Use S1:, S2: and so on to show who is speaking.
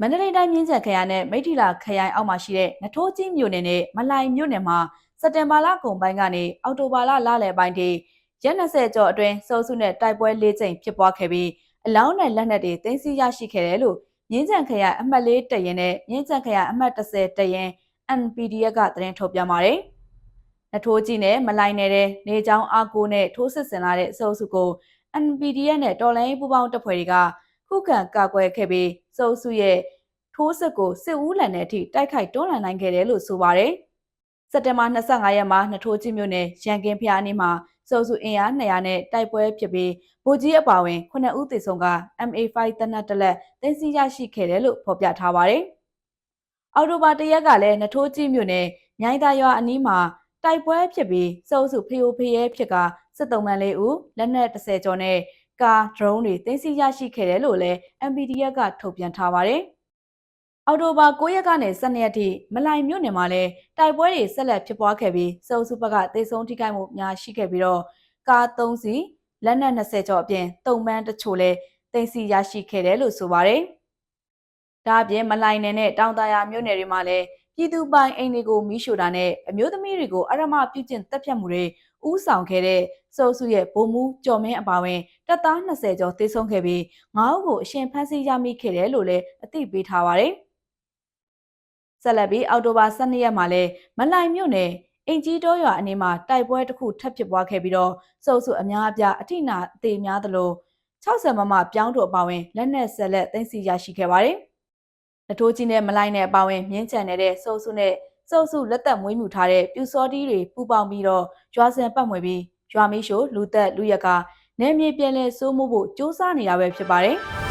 S1: မန္တလေးတိုင်းမြင်းချက်ခရိုင်နဲ့မိထီလာခရိုင်အောက်မှာရှိတဲ့နထိုးကြီးမြို့နယ်နဲ့မလိုင်မြို့နယ်မှာစက်တင်ဘာလကုန်ပိုင်းကနေအောက်တိုဘာလလလယ်ပိုင်းထိရက်20ကျော်အတွင်းစိုးစုနဲ့တိုက်ပွဲ၄ကြိမ်ဖြစ်ပွားခဲ့ပြီးအလောင်းနဲ့လက်နက်တွေတင်းစီရရှိခဲ့တယ်လို့မြင်းချံခရိုင်အမှတ်၄တရင်နဲ့မြင်းချံခရိုင်အမှတ်30တရင် NPDF ကသတင်းထုတ်ပြန်ပါတယ်။နထိုးကြီးနဲ့မလိုင်နယ်တဲ့နေချောင်းအားကိုနဲ့ထိုးစစ်ဆင်လာတဲ့အစိုးစုကို NPDF နဲ့တော်လိုင်းပူးပေါင်းတပ်ဖွဲ့တွေက ခုခံကာကွယ်ခဲ့ပြီးစုပ်စုရဲ့ထိုးစစ်ကိုစစ်ဦးလန်တဲ့အထိတိုက်ခိုက်တွန်းလှန်နိုင်ခဲ့တယ်လို့ဆိုပါတယ်။စက်တင်ဘာ25ရက်မှာနထိုးချင်းမြို့နယ်ရန်ကင်းဖျားနေမှာစုပ်စုအင်အား200နဲ့တိုက်ပွဲဖြစ်ပြီးဗိုလ်ကြီးအပါဝင်9ဦးသေဆုံးက MA5 တနက်တလက်တင်စီရရှိခဲ့တယ်လို့ဖော်ပြထားပါတယ်။အော်တိုဘာတရက်ကလည်းနထိုးကြီးမြို့နယ်မြိုင်သာရွာအနီးမှာတိုက်ပွဲဖြစ်ပြီးစုပ်စုဖျို့ဖျဲဖြစ်ကစစ်တုံးမှန်လေးဦးလက်နက်30ကျော်နဲ့ ကား drone တွေတင်စီရရှိခဲ့တယ်လို့လည်း MPDF ကထုတ်ပြန်ထားပါတယ်။အော်တိုဘာ9ရက်ကနေ12ရက်ထိမလိုင်မြို့နယ်မှာလည်းတိုက်ပွဲတွေဆက်လက်ဖြစ်ပွားခဲ့ပြီးစုပ်စုဘက်ကတေဆုံးထိခိုက်မှုများရှိခဲ့ပြီးတော့ကား3စီးလက်နက်20ကျော်အပြင်တုံပန်းတချို့လည်းတင်စီရရှိခဲ့တယ်လို့ဆိုပါတယ်။ဒါအပြင်မလိုင်နယ်နဲ့တောင်တရာမြို့နယ်တွေမှာလည်း ပြည်သူပိုင်အိမ်တွေကိုမီးရှို့တာနဲ့အမျိုးသမီးတွေကိုအရမပြုကျင့်တပ်ဖြတ်မှုတွေဥဆောင်ခဲ့တဲ့စိုးစုရဲ့ဗိုလ်မှူးကျော်မင်းအပါဝင်တပ်သား20ကျော်သေဆုံးခဲ့ပြီး9ဦးကိုအရှင်ဖမ်းဆီးရမိခဲ့တယ်လို့လည်းအသိပေးထားပါတယ်။ဆက်လက်ပြီးအောက်တိုဘာ12ရက်မှာလည်းမလိုင်မြို့နယ်အင်ကြီးတောရွာအနီးမှာတိုက်ပွဲတစ်ခုထပ်ဖြစ်ပွားခဲ့ပြီးတော့စုပ်စုအများအပြားအထိနာအသေးများသလို60မမပြောင်းတို့အပါဝင်လက်နက်ဆက်လက်သိမ်းဆည်းရရှိခဲ့ပါတယ်။ နထိုးကြီးနဲ့မလိုက်နဲ့အပါဝင်မြင်းချန်နေတဲ့စုပ်စုနဲ့စုပ်စုလက်သက်မွေးမြူထားတဲ့ပြူစောတီးတွေပူပေါင်းပြီးတော့ရွာစံပတ်မွေပြီးရွာမီးရှို့လူသက်လူရက်ကနယ်မြေပြည်လဲစိုးမှုဖို့စ조사နေတာပဲဖြစ်ပါတယ်။